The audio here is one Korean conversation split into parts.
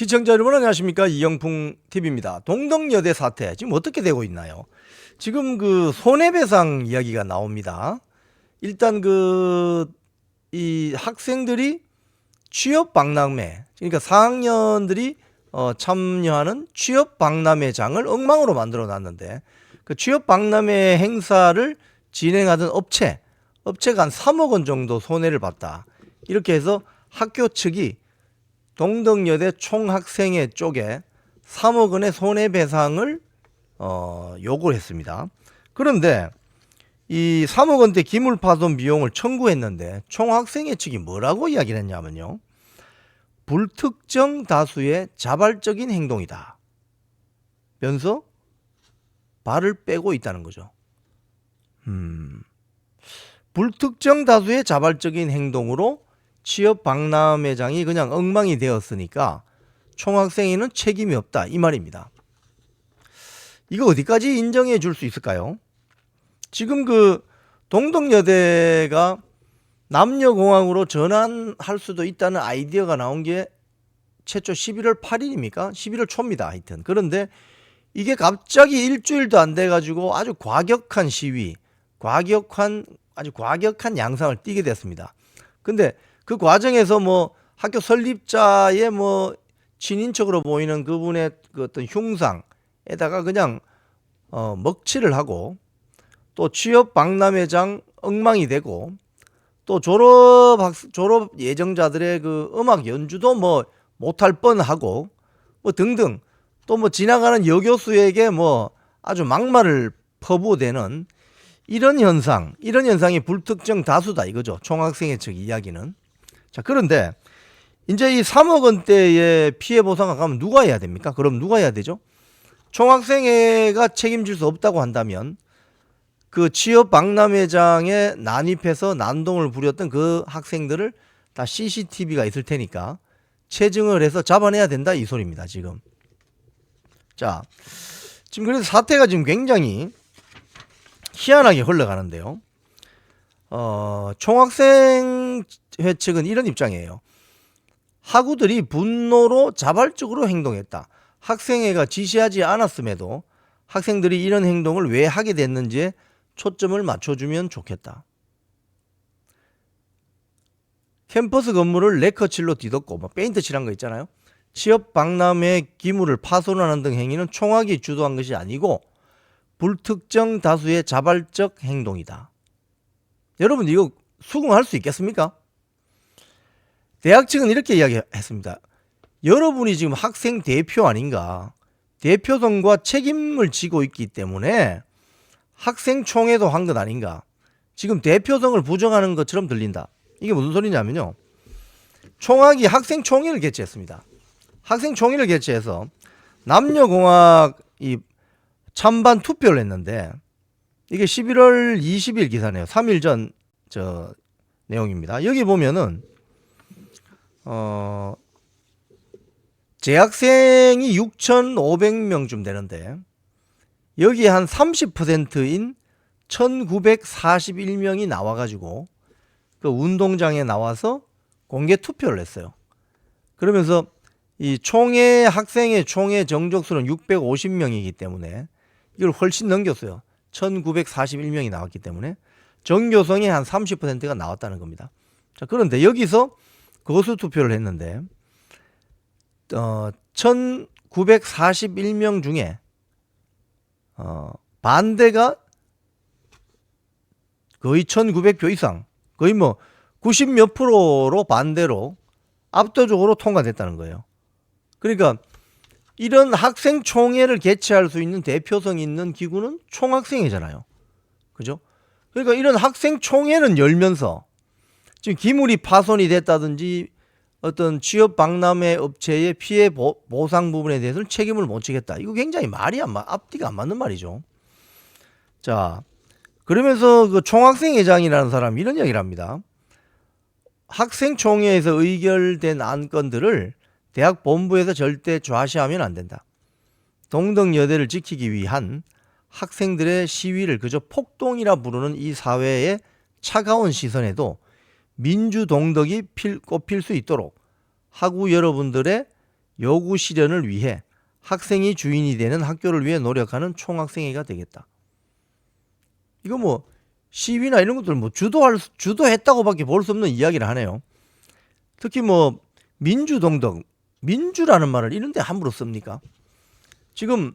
시청자 여러분 안녕하십니까 이영풍 TV입니다. 동덕여대 사태 지금 어떻게 되고 있나요? 지금 그 손해배상 이야기가 나옵니다. 일단 그 이 학생들이 취업 박람회 그러니까 4학년들이 어, 참여하는 취업 박람회장을 엉망으로 만들어 놨는데 그 취업 박람회 행사를 진행하던 업체 업체가 한 3억 원 정도 손해를 봤다. 이렇게 해서 학교 측이 동덕여대 총학생회 쪽에 3억 원의 손해배상을 어, 요구를 했습니다. 그런데 이 3억 원대 기물파손 비용을 청구했는데 총학생회 측이 뭐라고 이야기를 했냐면요. 불특정 다수의 자발적인 행동이다. 면서 발을 빼고 있다는 거죠. 음. 불특정 다수의 자발적인 행동으로 취업 박람회장이 그냥 엉망이 되었으니까 총학생회는 책임이 없다 이 말입니다. 이거 어디까지 인정해 줄 수 있을까요? 지금 그 동덕여대가 남녀공학으로 전환할 수도 있다는 아이디어가 나온 게 최초 11월 8일입니까? 11월 초입니다. 하여튼 그런데 이게 갑자기 일주일도 안 돼 가지고 아주 과격한 시위, 과격한 아주 과격한 양상을 띠게 됐습니다. 근데 그 과정에서 뭐 학교 설립자의 뭐 친인척으로 보이는 그분의 그 어떤 흉상에다가 그냥 어 먹칠을 하고 또 취업 박람회장 엉망이 되고 또 졸업 학 졸업 예정자들의 그 음악 연주도 뭐 못할 뻔하고 뭐 등등 또 뭐 지나가는 여교수에게 뭐 아주 막말을 퍼부어대는 이런 현상, 이런 현상이 불특정 다수다 이거죠. 총학생회 측 이야기는. 자, 그런데 이제 이 3억 원대의 피해 보상을 가면 누가 해야 됩니까? 그럼 누가 해야 되죠? 총학생회가 책임질 수 없다고 한다면 그 취업 박람회장에 난입해서 난동을 부렸던 그 학생들을 다 CCTV가 있을 테니까 체증을 해서 잡아내야 된다 이 소리입니다 지금. 자, 지금 그래서 사태가 지금 굉장히 희한하게 흘러가는데요. 어, 총학생 회 측은 이런 입장이에요. 학우들이 분노로 자발적으로 행동했다. 학생회가 지시하지 않았음에도 학생들이 이런 행동을 왜 하게 됐는지에 초점을 맞춰주면 좋겠다. 캠퍼스 건물을 레커칠로 뒤덮고 뭐 페인트 칠한 거 있잖아요. 취업 박람회 기물을 파손하는 등 행위는 총학이 주도한 것이 아니고 불특정 다수의 자발적 행동이다. 여러분 이거 수긍할 수 있겠습니까? 대학 측은 이렇게 이야기했습니다. 여러분이 지금 학생 대표 아닌가? 대표성과 책임을 지고 있기 때문에 학생 총회도 한 것 아닌가? 지금 대표성을 부정하는 것처럼 들린다. 이게 무슨 소리냐면요. 총학이 학생 총회를 개최했습니다. 학생 총회를 개최해서 남녀공학 이 찬반 투표를 했는데 이게 11월 20일 기사네요. 3일 전 저 내용입니다. 여기 보면은 어 재학생이 6,500명쯤 되는데 여기 한 30%인 1,941명이 나와가지고 그 운동장에 나와서 공개 투표를 했어요. 그러면서 이 총회 학생의 총회 정족수는 650명이기 때문에 이걸 훨씬 넘겼어요. 1941명이 나왔기 때문에 정교성이 한 30%가 나왔다는 겁니다. 자, 그런데 여기서 거수 투표를 했는데 어 1941명 중에 어 반대가 거의 1900표 이상 거의 뭐 90 몇 프로로 반대로 압도적으로 통과됐다는 거예요. 그러니까 이런 학생 총회를 개최할 수 있는 대표성 있는 기구는 총학생회잖아요. 그죠? 그러니까 이런 학생 총회는 열면서 지금 기물이 파손이 됐다든지 어떤 취업 박람회 업체의 피해 보, 상 부분에 대해서는 책임을 못 지겠다. 이거 굉장히 말이 안 맞, 앞뒤가 안 맞는 말이죠. 자, 그러면서 그 총학생회장이라는 사람이 이런 이야기를 합니다. 학생 총회에서 의결된 안건들을 대학 본부에서 절대 좌시하면 안 된다. 동덕여대를 지키기 위한 학생들의 시위를 그저 폭동이라 부르는 이 사회의 차가운 시선에도 민주동덕이 필, 꼽힐 수 있도록 학우 여러분들의 요구 실현을 위해 학생이 주인이 되는 학교를 위해 노력하는 총학생회가 되겠다. 이거 뭐 시위나 이런 것들 뭐 주도할 수- 주도했다고밖에 볼 수 없는 이야기를 하네요. 특히 뭐 민주동덕 민주라는 말을 이런데 함부로 씁니까? 지금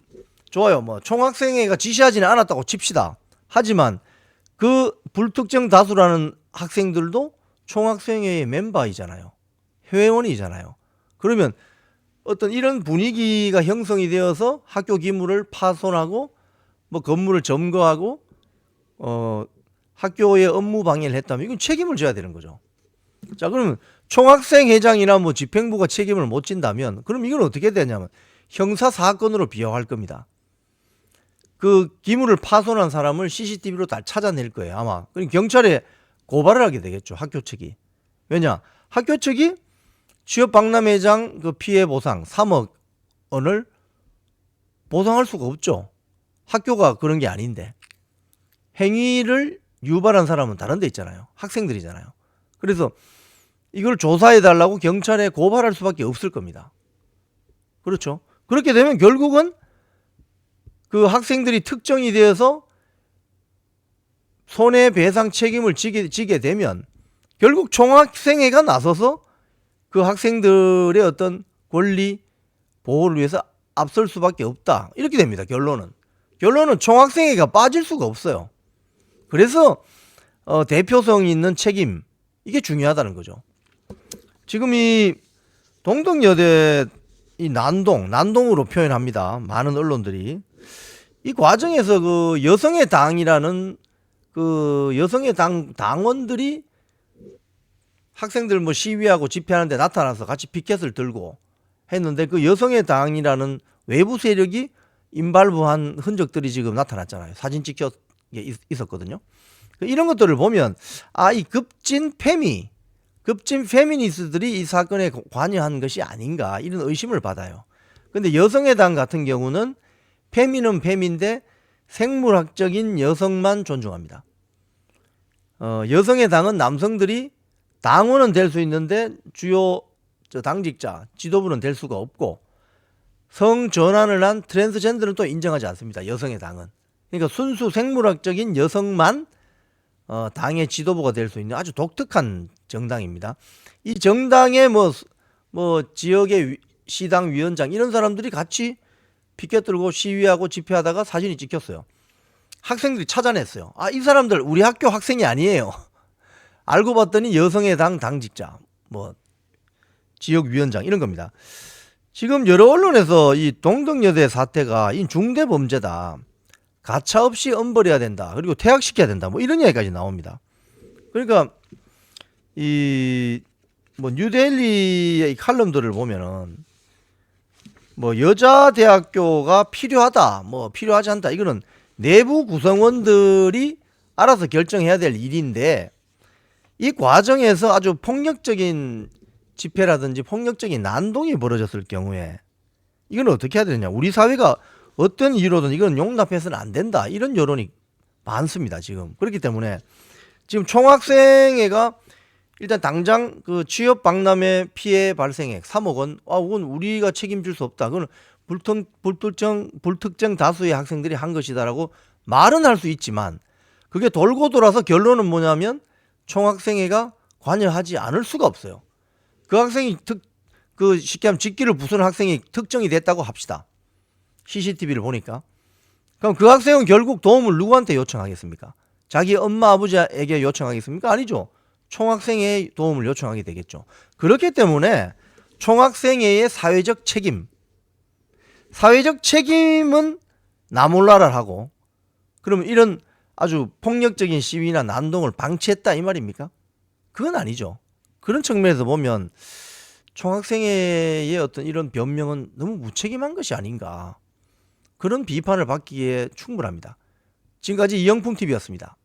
좋아요. 뭐 총학생회가 지시하지는 않았다고 칩시다. 하지만 그 불특정 다수라는 학생들도 총학생회의 멤버이잖아요. 회원이잖아요. 그러면 어떤 이런 분위기가 형성이 되어서 학교 기물을 파손하고 뭐 건물을 점거하고 어 학교의 업무 방해를 했다면 이건 책임을 져야 되는 거죠. 자, 그러면 총학생 회장이나 뭐 집행부가 책임을 못 진다면 그럼 이건 어떻게 되냐면 형사 사건으로 비화할 겁니다. 그 기물을 파손한 사람을 CCTV로 다 찾아낼 거예요, 아마. 그럼 경찰에 고발을 하게 되겠죠, 학교 측이. 왜냐? 학교 측이 취업 박람회장 그 피해 보상 3억 원을 보상할 수가 없죠. 학교가 그런 게 아닌데. 행위를 유발한 사람은 다른 데 있잖아요. 학생들이잖아요. 그래서 이걸 조사해 달라고 경찰에 고발할 수밖에 없을 겁니다. 그렇죠. 그렇게 되면 결국은 그 학생들이 특정이 되어서 손해배상 책임을 지게, 지게 되면 결국 총학생회가 나서서 그 학생들의 어떤 권리 보호를 위해서 앞설 수밖에 없다. 이렇게 됩니다. 결론은. 결론은 총학생회가 빠질 수가 없어요. 그래서 어, 대표성 있는 책임 이게 중요하다는 거죠. 지금 이 동덕여대 이 난동 난동으로 표현합니다. 많은 언론들이 이 과정에서 그 여성의 당이라는 그 여성의 당 당원들이 학생들 뭐 시위하고 집회하는데 나타나서 같이 피켓을 들고 했는데 그 여성의 당이라는 외부 세력이 임발부한 흔적들이 지금 나타났잖아요. 사진 찍혀 있- 있었거든요. 그 이런 것들을 보면 아 이 급진 페미 급진 페미니스트들이 이 사건에 관여한 것이 아닌가 이런 의심을 받아요. 근데 여성의 당 같은 경우는 페미는 페미인데 생물학적인 여성만 존중합니다. 어, 여성의 당은 남성들이 당원은 될 수 있는데 주요 저 당직자 지도부는 될 수가 없고 성 전환을 한 트랜스젠더는 또 인정하지 않습니다. 여성의 당은 그러니까 순수 생물학적인 여성만 어, 당의 지도부가 될 수 있는 아주 독특한 정당입니다. 이 정당의 뭐, 뭐 지역의 위- 시당 위원장 이런 사람들이 같이 피켓 들고 시위하고 집회하다가 사진이 찍혔어요. 학생들이 찾아냈어요. 아, 이 사람들 우리 학교 학생이 아니에요. 알고 봤더니 여성의 당 당직자, 뭐 지역 위원장 이런 겁니다. 지금 여러 언론에서 이 동덕여대 사태가 이 중대 범죄다. 가차 없이 엄벌해야 된다. 그리고 퇴학시켜야 된다. 뭐 이런 이야기까지 나옵니다. 그러니까 이 뭐 뉴델리의 이 칼럼들을 보면은 뭐 여자 대학교가 필요하다. 뭐 필요하지 않다. 이거는 내부 구성원들이 알아서 결정해야 될 일인데 이 과정에서 아주 폭력적인 집회라든지 폭력적인 난동이 벌어졌을 경우에 이건 어떻게 해야 되느냐. 우리 사회가 어떤 이유로든 이건 용납해서는 안 된다. 이런 여론이 많습니다. 지금. 그렇기 때문에 지금 총학생회가 일단 당장 그 취업 박람회 피해 발생액 3억 원, 아, 그건 우리가 책임질 수 없다. 그건 불특, 불특정, 불특정 다수의 학생들이 한 것이다라고 말은 할 수 있지만 그게 돌고 돌아서 결론은 뭐냐면 총학생회가 관여하지 않을 수가 없어요. 그 학생이 특, 그 쉽게 하면 직기를 부수는 학생이 특정이 됐다고 합시다. CCTV를 보니까. 그럼 그 학생은 결국 도움을 누구한테 요청하겠습니까? 자기 엄마 아버지에게 요청하겠습니까? 아니죠. 총학생회에 도움을 요청하게 되겠죠. 그렇기 때문에 총학생회의 사회적 책임, 사회적 책임은 나 몰라를 하고, 그러면 이런 아주 폭력적인 시위나 난동을 방치했다 이 말입니까? 그건 아니죠. 그런 측면에서 보면 총학생회의 어떤 이런 변명은 너무 무책임한 것이 아닌가. 그런 비판을 받기에 충분합니다. 지금까지 이영풍 TV였습니다.